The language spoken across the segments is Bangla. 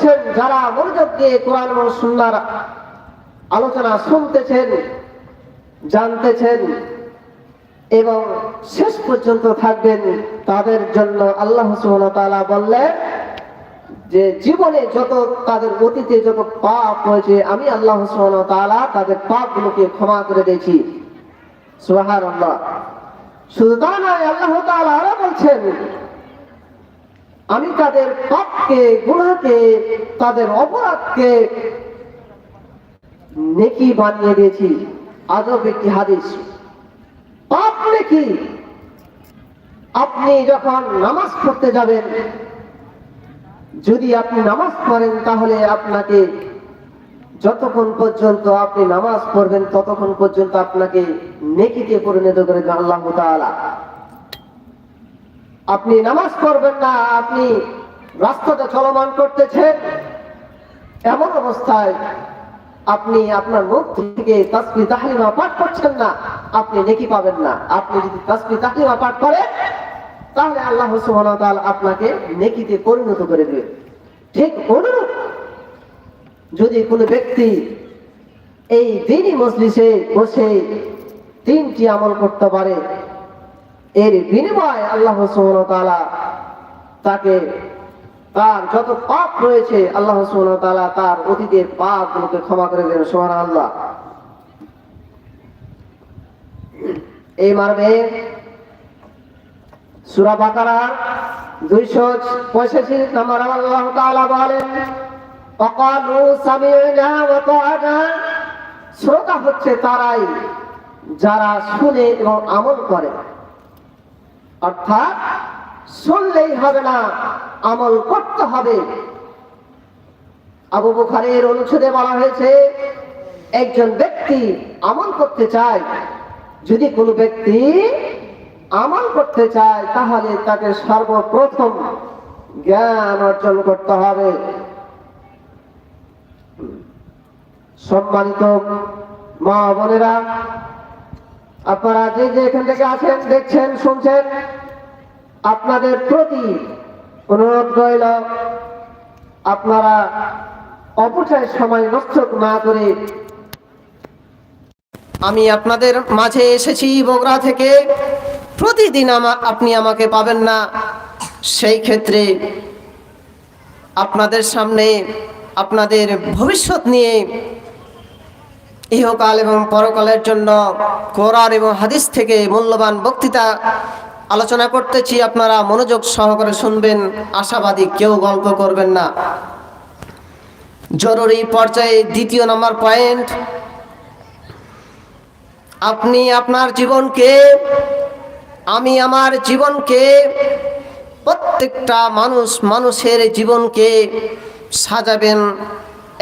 করছেন যারা মনোযোগ দিয়ে কোরআন এবং সুন্নার আলোচনা শুনতেছেন, জানতেছেন এবং শেষ পর্যন্ত থাকবেন, তাদের জন্য আল্লাহ সুবহানাহু বললেন যে জীবনে যত তাদের অতীতে যত পাপ হয়েছে আমি আল্লাহ সুবহানাহু তাআলা তাদের পাপগুলোকে ক্ষমা করে দিয়েছি। সুবহানাল্লাহ। শুধু তা নয়, আল্লাহ তাআলা আরও বলছেন আমি তাদের পাপকে, গুনাহকে, তাদের অপরাধকে নেকি বানিয়ে দিয়েছি। আজব একটি হাদিস। পাপ নেকি? আপনি যখন নামাজ পড়তে যাবেন, যদি আপনি নামাজ পড়েন, তাহলে আপনাকে যতক্ষণ পর্যন্ত আপনি নামাজ পড়বেন, ততক্ষণ পর্যন্ত আপনাকে নেকিতে পরিণত করে আল্লাহ তাআলা। আপনি নামাজ পড়বেন না, আপনি রাস্তাতে চলমান করতেছেন। এমন অবস্থায় আপনি আপনার মুখ থেকে তাসবি তাহলিমা পাঠ করছেন না, আপনি নেকি পাবেন না। আপনি যদি তাসবি তাহলিমা পাঠ করেন, তাহলে আল্লাহ সুবহানাহু আপনাকে নেকিতে পরিণত করে দেবে। ঠিক অনুরূপ যদি কোনো ব্যক্তি এই দিনই মজলিসে বসে তিনটি আমল করতে পারে এর বিনিময়ে আল্লাহ সুবহানাহু ওয়া তাআলা তাকে তার যত পাপ রয়েছে আল্লাহ সুবহানাহু ওয়া তাআলা তার অতীতের পাপগুলোকে ক্ষমা করে দেন সুবহানাল্লাহ এই মারবে সূরা বাকারা 285 নম্বর আল্লাহ তাআলা বলেন وقالوا سمعنا وطعنا শ্রোতা হচ্ছে তারাই যারা শুনে এবং আমল করে অর্থাৎ শুনলেই হবে না, আমল করতে হবে। আবু বুখারের অনুচ্ছেদে বলা হয়েছে, একজন ব্যক্তি আমল করতে চায়, যদি কোনো ব্যক্তি আমল করতে চায়, তাহলে তাকে সর্বপ্রথম জ্ঞান অর্জন করতে হবে। সম্মানিত মা বোনেরা আপনারা যে যে এখান থেকে আছেন দেখছেন, শুনছেন, আপনাদের প্রতি অনুরোধ রইল, আপনারা অপচয় সময় নষ্ট না করে আমি আপনাদের মাঝে এসেছি বগুড়া থেকে। প্রতিদিন আপনি আমাকে পাবেন না। সেই ক্ষেত্রে আপনাদের সামনে আপনাদের ভবিষ্যৎ নিয়ে ইহকাল এবং পরকালের জন্য কোরআন এবং হাদিস থেকে মূল্যবান বক্তৃতা আলোচনা করতেছি। আপনারা মনোযোগ সহকারে শুনবেন। আশাবাদী কেউ গল্প করবেন না। জরুরি পর্যায়ে দ্বিতীয় নম্বর পয়েন্ট। আপনি আপনার জীবনকে, আমি আমার জীবনকে, প্রত্যেকটা মানুষ মানুষের জীবনকে সাজাবেন।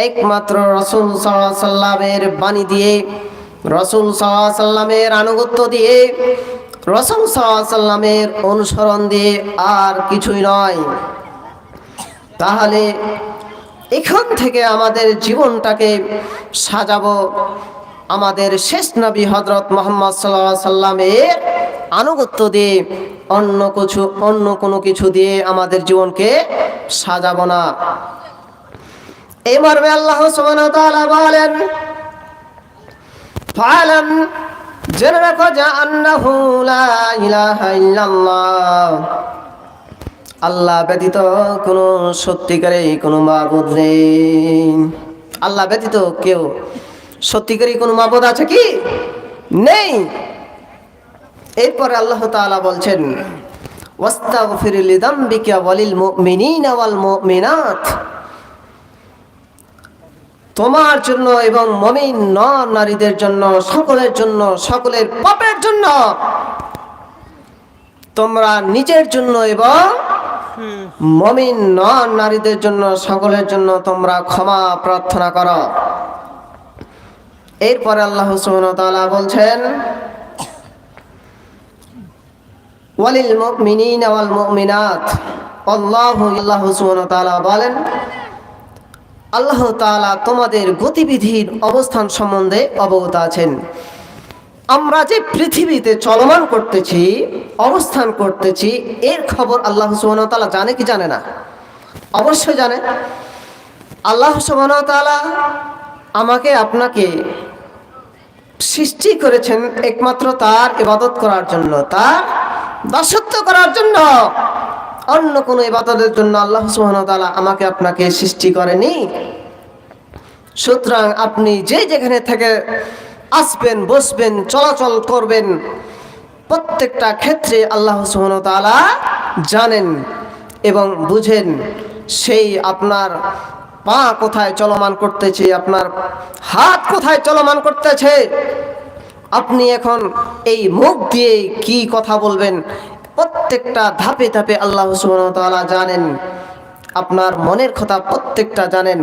একমাত্র রসুল সাল্লামের বাণী দিয়ে, রসুল সাল্লামের আনুগত্য দিয়ে, রসুল সাল্লামের অনুসরণ দিয়ে আর কিছুই নয়। তাহলে এখান থেকে আমাদের জীবনটাকে সাজাবো। আমাদের শেষ নবী হজরত মোহাম্মদ সাল্লাহ সাল্লামের আনুগত্য দিয়ে, অন্য কিছু, অন্য কোনো কিছু দিয়ে আমাদের জীবনকে সাজাবো না। এই মর্মে আল্লাহ সুবহানাহু বলেন, ফালাম জেনে রাখো যে আন্নাহু লা আল্লাহ ব্যতীত কোনো সত্যিকারে কোনো মাবুদ নেই। আল্লাহ ব্যতীত কেউ সত্যিকারই কোনো মাবুদ আছে কি? নেই। এরপরে আল্লাহ তাআলা বলছেন, ওয়াস্তাগফির লিযামবিকা ওয়ালিল মুমিনিনা ওয়াল মুমিনাত। তোমার জন্য এবং মমিন ন নারীদের জন্য, সকলের জন্য, সকলের পাপের জন্য। তোমরা নিজের জন্য এবং মমিন ন নারীদের জন্য, সকলের জন্য তোমরা ক্ষমা প্রার্থনা করো। এরপরে আল্লাহ সুবহানাহু বলছেন, ওয়ালিল মুমিনিনা ওয়াল মুমিনাত। আল্লাহু আল্লাহ সুবহানাহু বলেন আল্লাহ তাআলা তোমাদের গতিবিধির অবস্থান সম্বন্ধে অবগত আছেন। আমরা যে পৃথিবীতে চলমান করতেছি, অবস্থান করতেছি, এর খবর আল্লাহ ওয়া জানে কি জানে না? অবশ্যই জানে। আল্লাহ সুবাহতালা আমাকে আপনাকে সৃষ্টি করেছেন একমাত্র তার ইবাদত করার জন্য, তার দাসত্ব করার জন্য। অন্য কোনো ইবাদতের জন্য আল্লাহ সুবাহতালা আমাকে আপনাকে সৃষ্টি করেনি। সুতরাং আপনি যে যেখানে থেকে আসবেন, বসবেন, চলাচল করবেন, প্রত্যেকটা ক্ষেত্রে আল্লাহ সুবহানাহু জানেন এবং বুঝেন সেই আপনার পা কোথায় চলমান করতেছে, আপনার হাত কোথায় চলমান করতেছে। আপনি এখন এই মুখ দিয়ে কি কথা বলবেন প্রত্যেকটা ধাপে ধাপে আল্লাহ সুবহানাহু জানেন আপনার মনের কথা প্রত্যেকটা জানেন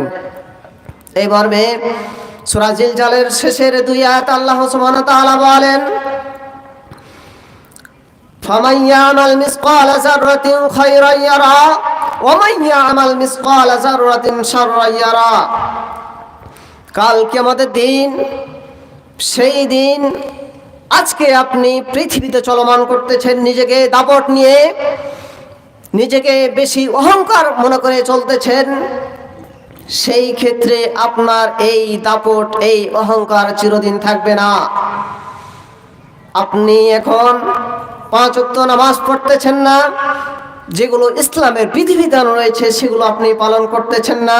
এই মর্মে সুরাজিল জালের শেষের দুই আয়াত আল্লাহ সুবহানাহু ওয়া তাআলা বলেন فمن يعمل مثقال ذرة خيرا يرى ومن يعمل مثقال ذرة شرا يرى কাল আমাদের দিন সেই দিন আজকে আপনি পৃথিবীতে চলমান করতেছেন নিজেকে দাপট নিয়ে, নিজেকে বেশি অহংকার মনে করে চলতেছেন, সেই ক্ষেত্রে আপনার এই দাপট, এই অহংকার চিরদিন থাকবে না। আপনি এখন পাঁচ উক্ত নামাজ পড়তেছেন না, যেগুলো ইসলামের বিধিবিধান রয়েছে সেগুলো আপনি পালন করতেছেন না।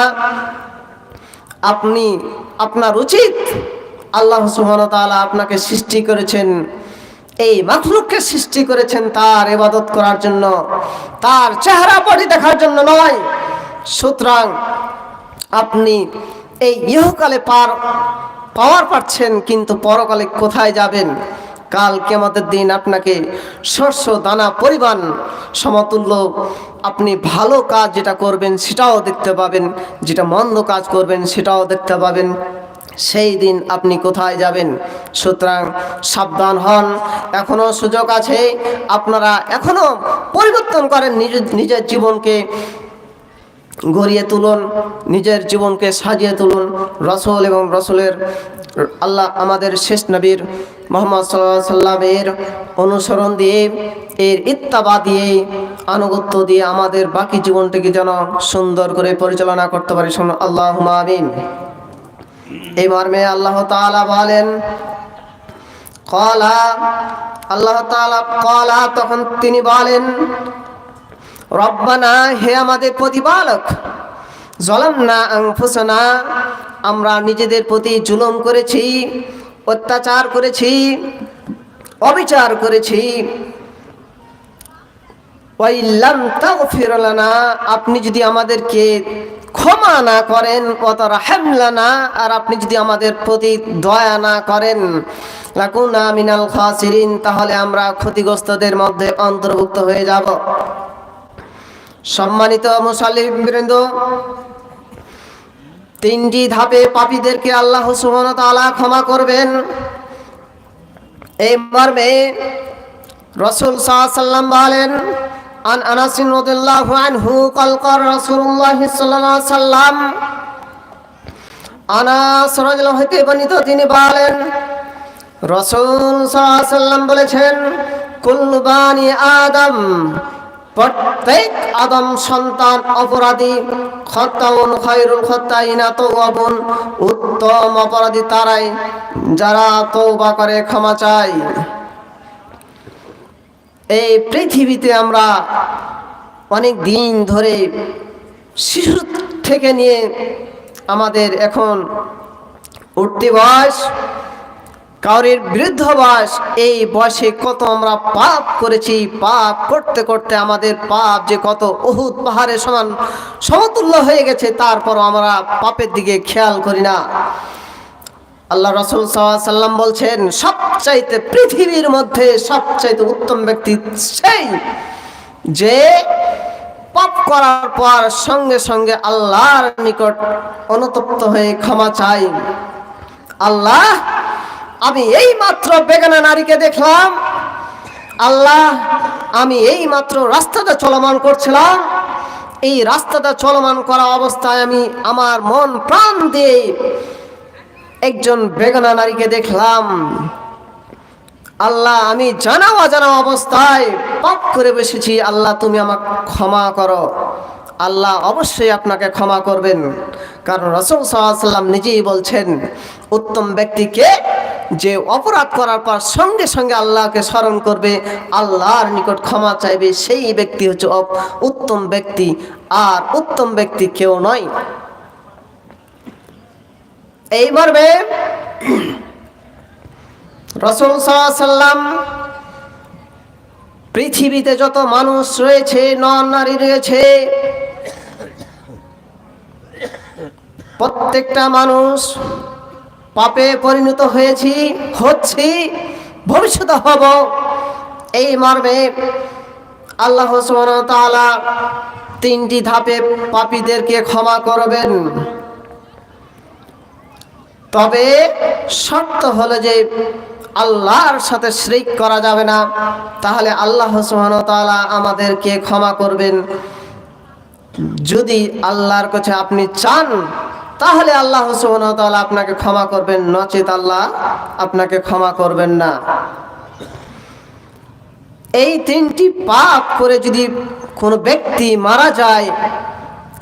আপনি, আপনার উচিত আল্লাহ সুহানতালা আপনাকে সৃষ্টি করেছেন, এই মাখলুককে সৃষ্টি করেছেন তার ইবাদত করার জন্য, তার চেহারা পরি দেখার জন্য নয়। সুতরাং আপনি এই ইহকালে পার পাওয়ার পাচ্ছেন, কিন্তু পরকালে কোথায় যাবেন? কাল কেমতের দিন আপনাকে শস্য, দানা, পরিমাণ, সমতুল্য আপনি ভালো কাজ যেটা করবেন সেটাও দেখতে পাবেন, যেটা মন্দ কাজ করবেন সেটাও দেখতে পাবেন। সেই দিন আপনি কোথায় যাবেন? সুতরাং সাবধান হন। এখনও সুযোগ আছে। আপনারা এখনও পরিবর্তন করেন নিজ, নিজের জীবনকে। গড়িয়ে তুলুন, নিজের জীবনকে সাজিয়ে তুলুন। রসল এবং রসুলের আল্লাহ আমাদের শেষ নবীর মোহাম্মদ সাল্লাহ সাল্লামের অনুসরণ দিয়ে, এর ইত্তাবা দিয়ে, আনুগত্য দিয়ে আমাদের বাকি জীবনটাকে যেন সুন্দর করে পরিচালনা করতে পারি। শুনুন আল্লাহ আমিন। এই মর্মে আল্লাহ তাআলা বলেন, কলা, আল্লাহ তাআলা কলা, তখন তিনি বলেন, রব্বানা, হে আমাদের প্রতিপালক জলম না আংফুসনা আমরা নিজেদের প্রতি জুলুম করেছি, অত্যাচার করেছি, অবিচার করেছি। ওয়াইল্লাম তাগফির লানা, আপনি যদি আমাদেরকে ক্ষমা না করেন কত অত রাহেমলানা আর আপনি যদি আমাদের প্রতি দয়া না করেন, লাকুনা মিনাল খাসিরিন, তাহলে আমরা ক্ষতিগ্রস্তদের মধ্যে অন্তর্ভুক্ত হয়ে যাব। সম্মানিত মুসাল্লিবৃন্দ তিনটি ধাপে পাপীদেরকে আল্লাহ সুবহানাহু ওয়া তাআলা ক্ষমা করবেন। এই মর্মে রসুল সাল্লাম বলেন আন আনাস রাদিয়াল্লাহু আনহু قال قال رسول الله صلى الله عليه وسلم আনাস রাদিয়াল্লাহু হতে বর্ণিত তিনি বলেন রসুল সাল্লাম বলেছেন কুল্লু বানি আদম প্রত্যেক আদম সন্তান অপরাধী খত্তাউন খায়রুল খত্তাইনা তওয়াবুন উত্তম অপরাধী তারাই যারা তওবা করে ক্ষমা চায় এই পৃথিবীতে আমরা অনেক দিন ধরে শিশু থেকে নিয়ে আমাদের এখন উঠতি বয়স, কাউরের বৃদ্ধ বয়স, এই বয়সে কত আমরা পাপ করেছি, পাপ করতে করতে আমাদের পাপ যে কত অহুত পাহাড়ের সমান সমতুল্য হয়ে গেছে তারপর আমরা পাপের দিকে খেয়াল করি না। আল্লাহ রসুল সাল্লাম বলছেন, সবচাইতে পৃথিবীর মধ্যে সবচাইতে উত্তম ব্যক্তি সেই যে পাপ করার পর সঙ্গে সঙ্গে আল্লাহর নিকট অনুতপ্ত হয়ে ক্ষমা চাই আল্লাহ, আমি এই মাত্র বেগানা নারীকে দেখলাম। আল্লাহ, আমি এই মাত্র রাস্তাটা চলমান করছিলাম। এই রাস্তাটা চলমান করা অবস্থায় আমি আমার মন প্রাণ দিয়ে একজন বেগনা নারীকে দেখলাম। আল্লাহ, আমি জানা অজানা অবস্থায় পাপ করে বসেছি। আল্লাহ, তুমি আমাকে ক্ষমা করো। আল্লাহ অবশ্যই আপনাকে ক্ষমা করবেন। কারণ রসুল সাল্লাম নিজেই বলছেন, উত্তম ব্যক্তিকে যে অপরাধ করার পর সঙ্গে সঙ্গে আল্লাহকে স্মরণ করবে, আল্লাহর নিকট ক্ষমা চাইবে, সেই ব্যক্তি হচ্ছে উত্তম ব্যক্তি। আর উত্তম ব্যক্তি কেউ নয়। এই মর্মে রসুল সাল্লাম পৃথিবীতে যত মানুষ রয়েছে নর নারী রয়েছে, প্রত্যেকটা মানুষ পাপে পরিণত হয়েছি, হচ্ছি, ভবিষ্যতে হব। এই মর্মে আল্লাহ তিনটি ধাপে পাপীদেরকে ক্ষমা করবেন। তবে শর্ত হলো যে আল্লাহর সাথে শ্রিক করা যাবে না। তাহলে আল্লাহ তাআলা আমাদেরকে ক্ষমা করবেন। যদি আল্লাহর কাছে আপনি চান, তাহলে আল্লাহ ওয়া আপনাকে ক্ষমা করবেন, নচেত আল্লাহ আপনাকে ক্ষমা করবেন না। এই তিনটি পাপ করে যদি কোনো ব্যক্তি মারা যায়,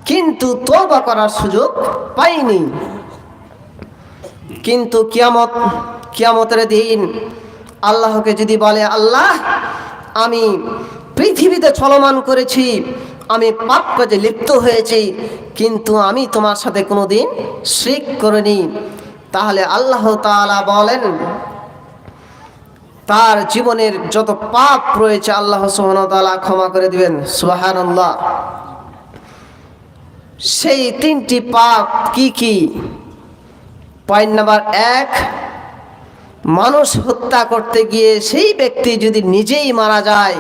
কিন্তু তওবা করার সুযোগ পায়নি। কিন্তু কিয়ামত, কিয়ামতের দিন আল্লাহকে যদি বলে, আল্লাহ, আমি পৃথিবীতে চলমান করেছি, আমি পাপ কাজে লিপ্ত হয়েছি, কিন্তু আমি তোমার সাথে কোনোদিন শিক করিনি, তাহলে আল্লাহ তাআলা বলেন, তার জীবনের যত পাপ রয়েছে, আল্লাহ ওয়া ক্ষমা করে দিবেন। সুবহানাল্লাহ। সেই তিনটি পাপ কি কি? পয়েন্ট নাম্বার এক, মানুষ হত্যা করতে গিয়ে সেই ব্যক্তি যদি নিজেই মারা যায়,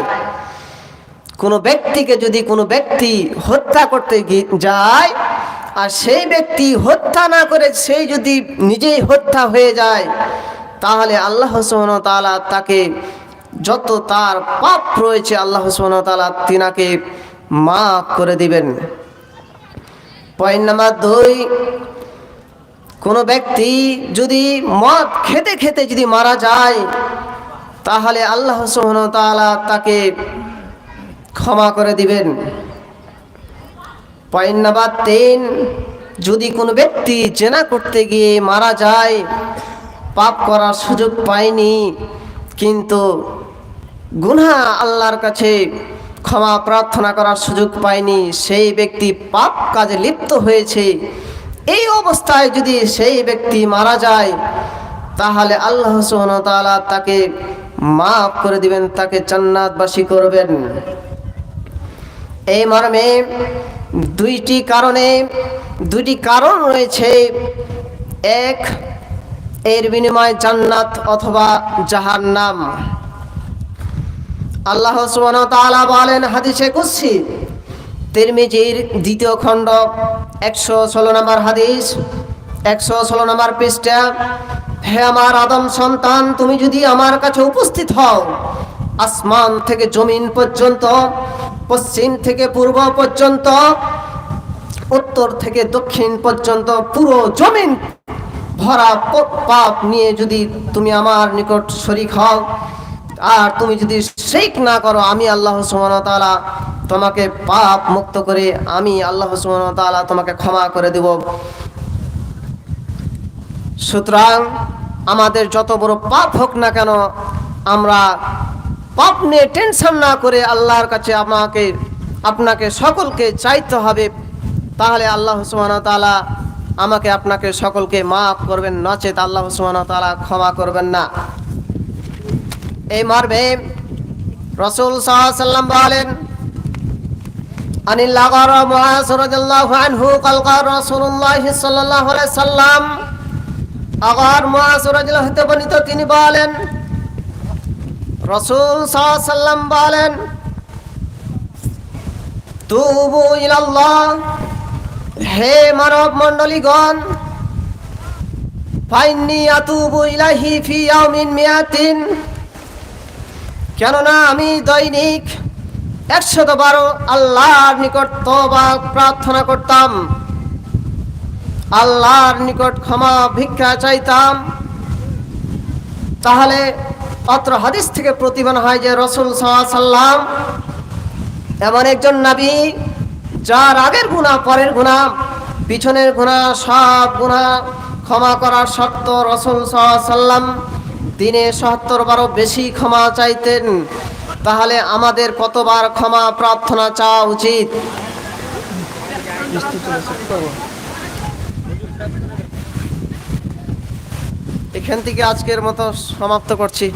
কোনো ব্যক্তিকে যদি কোনো ব্যক্তি হত্যা করতে যায়, আর সেই ব্যক্তি হত্যা না করে সেই যদি নিজেই হত্যা হয়ে যায়, তাহলে আল্লাহ তাআলা তাকে যত তার পাপ রয়েছে, আল্লাহ তাআলা তিনাকে মাফ করে দিবেন। পয়েন্ট নাম্বার দুই কোনো ব্যক্তি যদি মদ খেতে খেতে যদি মারা যায়, তাহলে আল্লাহ তাআলা তাকে ক্ষমা করে দিবেন। পয়েন্ট নাম্বার তিন, যদি কোনো ব্যক্তি জেনা করতে গিয়ে মারা যায়, পাপ করার সুযোগ পায়নি, কিন্তু গুনাহ আল্লাহর কাছে ক্ষমা প্রার্থনা করার সুযোগ পায়নি, সেই ব্যক্তি পাপ কাজে লিপ্ত হয়েছে এই অবস্থায় যদি সেই ব্যক্তি মারা যায়, তাহলে আল্লাহ তাআলা তাকে মাফ করে দিবেন, তাকে জান্নাতবাসী করবেন। এই মর্মে দুইটি কারণে, দুইটি কারণ রয়েছে। এক, এর বিনিময়ে জান্নাত অথবা জাহান্নাম। আল্লাহ সুবহানাহু ওয়া তাআলা বলেন হাদিসে কুদসি তিরমিজির দ্বিতীয় খণ্ড, একশো ষোলো নম্বর হাদিস, একশো ষোলো নম্বর পৃষ্ঠা। হে আমার আদম সন্তান, তুমি যদি আমার কাছে উপস্থিত হও, আসমান থেকে জমিন পর্যন্ত, পশ্চিম থেকে পূর্ব পর্যন্ত, উত্তর থেকে দক্ষিণ পর্যন্ত পুরো জমিন ভরা পাপ নিয়ে যদি তুমি আমার নিকট শরিক হও আর তুমি যদি শেখ না করো, আমি আল্লাহ ওয়া তোমাকে পাপ মুক্ত করে, আমি আল্লাহ ওয়া তোমাকে ক্ষমা করে দেব। সুতরাং আমাদের যত বড় পাপ হোক না কেন, আমরা পাপ নিয়ে টেনশন না করে আল্লাহর কাছে আমাকে, আপনাকে সকলকে চাইতে হবে, তাহলে আল্লাহ ওয়া আমাকে আপনাকে সকলকে মাফ করবেন, নচেত আল্লাহ ওয়া ক্ষমা করবেন না। এই মর্মে রসুল সাল্লাম বলেন আনিল আগর মুআজ রাদিয়াল্লাহু আনহু قال قال رسول الله صلى الله عليه وسلم আগর মুআজ রাদিয়াল্লাহু হতে বর্ণিত তিনি বলেন রসুল সাল্লাম বলেন তুবু ইলাল্লাহ হে মানব মণ্ডলীগণ ফাইন্নি আতুবু ইলাহি ফি ইয়াউমিন মিয়াতিন কেননা আমি দৈনিক একশত বারো আল্লাহর নিকট তবা প্রার্থনা করতাম। আল্লাহর নিকট ক্ষমা ভিক্ষা চাইতাম। তাহলে অত্র হাদিস থেকে প্রতিমান হয় যে রসুল সাল্লাম এমন একজন নাবী, যার আগের গুণা, পরের গুণা, পিছনের গুণা, সব গুণা ক্ষমা করার শর্ত রসুল সাল্লাম দিনে সত্তর বারও বেশি ক্ষমা চাইতেন, তাহলে আমাদের কতবার ক্ষমা প্রার্থনা চাওয়া উচিত? এখান থেকে আজকের মতো সমাপ্ত করছি।